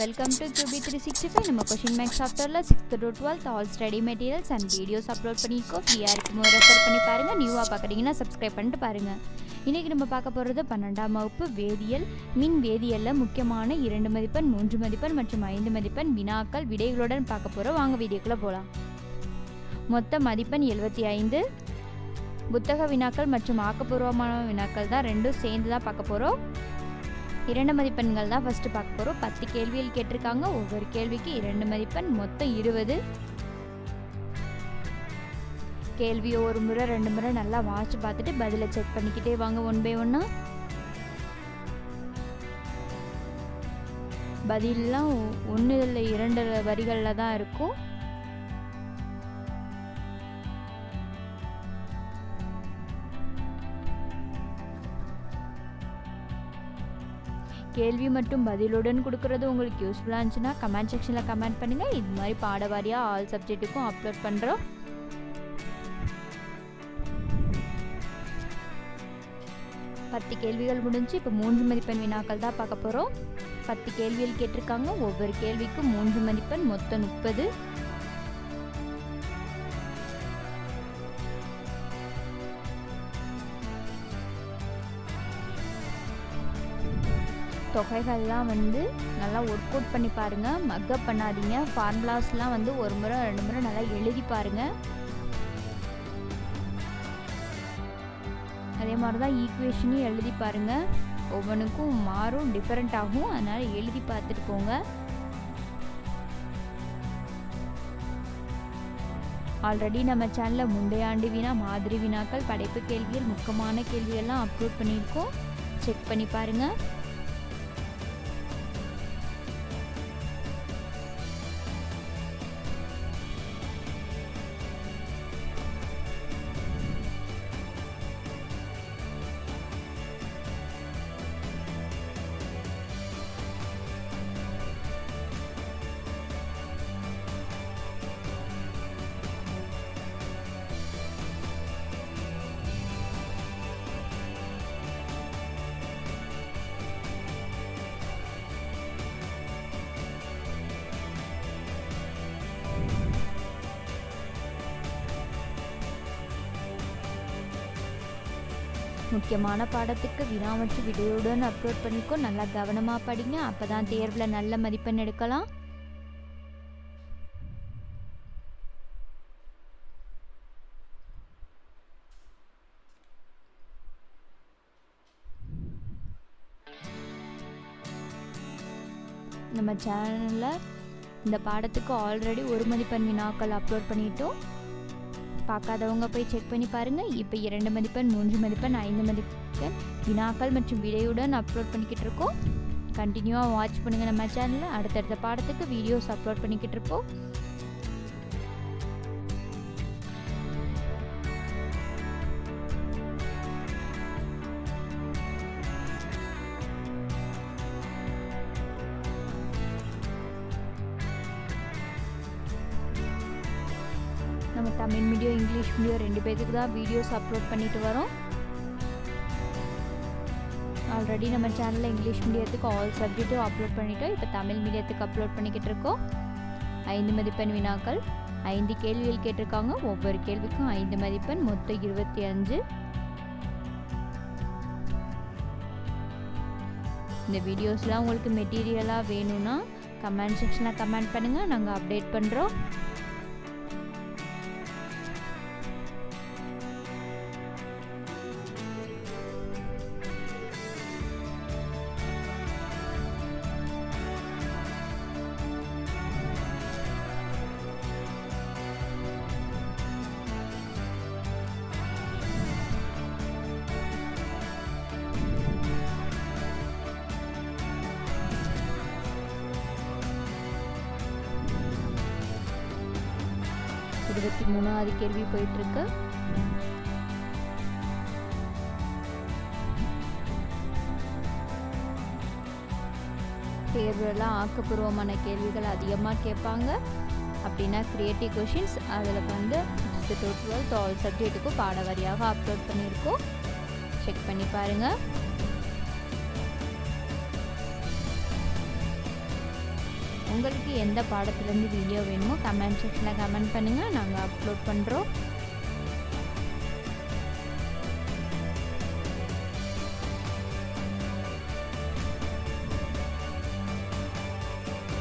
Welcome to QB three sixty five நம்ம question maths சாஃப்ட்வேரில் sixth to twelfth all study materials and videos upload பண்ணியிருக்கோம் ஃப்ரீயாக இருக்கும்போது refer பண்ணி பாருங்கள் நியூவாக பார்க்குறீங்கன்னா சப்ஸ்கிரைப் பண்ணிட்டு பாருங்கள் இன்றைக்கி நம்ம பார்க்க போகிறது பன்னெண்டாம் வகுப்பு வேதியியல். மின் வேதியியலில் முக்கியமான இரண்டு மதிப்பெண் மூன்று மதிப்பெண் மற்றும் ஐந்து மதிப்பெண் வினாக்கள் விடைகளுடன் பார்க்க போகிறோம் வாங்க வீடியோக்குள்ளே போகலாம் மொத்த மதிப்பெண் எழுபத்தி ஐந்து. புத்தக வினாக்கள் மற்றும் ஆக்கப்பூர்வமான வினாக்கள் தான் ரெண்டும் சேர்ந்து தான் பார்க்க போகிறோம் இரண்டு மதிப்பெண்கள் தான் ஃபஸ்ட்டு பார்க்க போகிறோம் பத்து கேள்விகள் கேட்டிருக்காங்க. ஒவ்வொரு கேள்விக்கு இரண்டு மதிப்பெண் மொத்தம் இருபது. கேள்வியை ஒரு முறை ரெண்டு முறை நல்லா வாசிச்சு பார்த்துட்டு பதிலை செக் பண்ணிக்கிட்டே வாங்க. ஒன் பை ஒன்னா பதிலெலாம் ஒன்று இல்லை இரண்டு வரிகளில் தான் இருக்கும். கேள்வி மற்றும் பதிலுடன் கொடுக்குறது உங்களுக்கு யூஸ்ஃபுல்லாக இருந்துச்சுன்னா கமெண்ட் செக்ஷனில் கமெண்ட் பண்ணுங்கள் இது மாதிரி பாட வாரியாக ஆல் சப்ஜெக்ட்டுக்கும் அப்லோட் பண்ணுறோம் பத்து கேள்விகள் முடிஞ்சு இப்போ மூன்று மதிப்பெண் வினாக்கள் தான் பார்க்க போகிறோம் பத்து கேள்விகள் கேட்டிருக்காங்க. ஒவ்வொரு கேள்விக்கும் மூன்று மதிப்பெண் மொத்தம் முப்பது. தொகைகள்லாம் வந்து நல்லா ஒர்க் அவுட் பண்ணி பாருங்கள் மக்கப் பண்ணாதீங்க. ஃபார்முலாஸ்லாம் வந்து ஒரு முறை ரெண்டு முறை நல்லா எழுதி பாருங்கள் அதே மாதிரி தான் ஈக்குவேஷனையும் எழுதி பாருங்கள் ஒவ்வொன்றுக்கும் மாறும் டிஃப்ரெண்ட் ஆகும். அதனால் எழுதி பார்த்துட்டு போங்க. ஆல்ரெடி நம்ம சேனலில் முந்தைய ஆண்டு வினா மாதிரி வினாக்கள் படைப்பு கேள்விகள் முக்கியமான கேள்வியெல்லாம் அப்லோட் பண்ணியிருக்கோம். செக் பண்ணி பாருங்கள் முக்கியமான பாடத்துக்கு வினா மற்றும் வீடியோவுடன் அப்லோட் பண்ணிக்கோ. நல்லா கவனமாக படிங்க. அப்போ தான் தேர்வில் நல்ல மதிப்பெண் எடுக்கலாம். நம்ம சேனலில் இந்த பாடத்துக்கு ஆல்ரெடி ஒரு மதிப்பெண் வினாக்கள் அப்லோட் பண்ணிட்டோம். பார்க்காதவங்க போய் செக் பண்ணி பாருங்கள் இப்போ இரண்டு மதிப்பெண் மூன்று மதிப்பெண் ஐந்து மதிப்பெண் வினாக்கள் மற்றும் விடையுடன் அப்லோட் பண்ணிக்கிட்டு இருக்கோம். கண்டினியூவாக வாட்ச் பண்ணுங்கள் நம்ம சேனலில் அடுத்தடுத்த பாடத்துக்கு வீடியோஸ் அப்லோட் பண்ணிக்கிட்டு இருப்போம். தமிழ் மீடியம் இங்கிலீஷ் மீடியம் ரெண்டு பேர்த்துக்கு தான் வீடியோஸ் அப்லோட் பண்ணிட்டு வரோம். ஆல்ரெடி நம்ம சேனலில் இங்கிலீஷ் மீடியத்துக்கு ஆல் சப்ஜெக்ட்டும் அப்லோட் பண்ணிட்டோம். இப்போ தமிழ் மீடியத்துக்கு அப்லோட் பண்ணிக்கிட்டு இருக்கோம். ஐந்து மதிப்பெண் வினாக்கள். ஐந்து கேள்விகள் கேட்டிருக்காங்க. ஒவ்வொரு கேள்விக்கும் ஐந்து மதிப்பெண் மொத்தம் இருபத்தி அஞ்சு. இந்த வீடியோஸ்லாம் உங்களுக்கு மெட்டீரியலாக வேணும்னா கமெண்ட் செக்ஷனில் கமெண்ட் பண்ணுங்கள் நாங்கள் அப்டேட் பண்ணுறோம் இருபத்தி மூணாவது கேள்வி போயிட்டுருக்கு. தேர்வுலாம் ஆக்கப்பூர்வமான கேள்விகள் அதிகமாக கேட்பாங்க. அப்படின்னா க்ரியேட்டிவ் கொஷின்ஸ் அதில் வந்து டுவெல்த் ஆல் சப்ஜெக்ட்டுக்கும் பாட வரியாக அப்லோட் பண்ணியிருக்கோம். செக் பண்ணி பாருங்கள் உங்களுக்கு எந்த பாடத்துலேருந்து வீடியோ வேணுமோ கமெண்ட் செக்ஷனில் கமெண்ட் பண்ணுங்கள் நாங்கள் அப்லோட் பண்ணுறோம்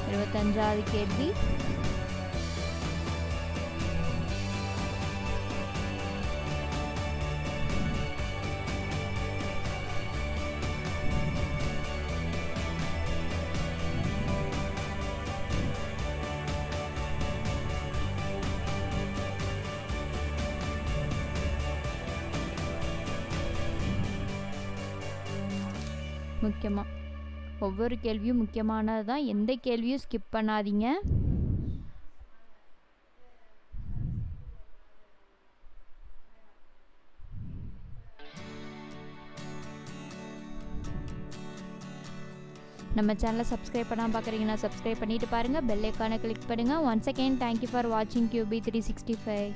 இருபத்தஞ்சாவது கேள்வி. முக்கியமாக ஒவ்வொரு கேள்வியும் முக்கியமானது தான் எந்த கேள்வியும் ஸ்கிப் பண்ணாதீங்க. நம்ம சேனலை சப்ஸ்கிரைப் பண்ணாமல் பார்க்குறீங்கன்னா சப்ஸ்கிரைப் பண்ணிட்டு பாருங்கள் பெல் ஐக்கானை கிளிக் பண்ணுங்கள் once again thank you for வாட்சிங் கியூபி த்ரீ சிக்ஸ்டி ஃபைவ்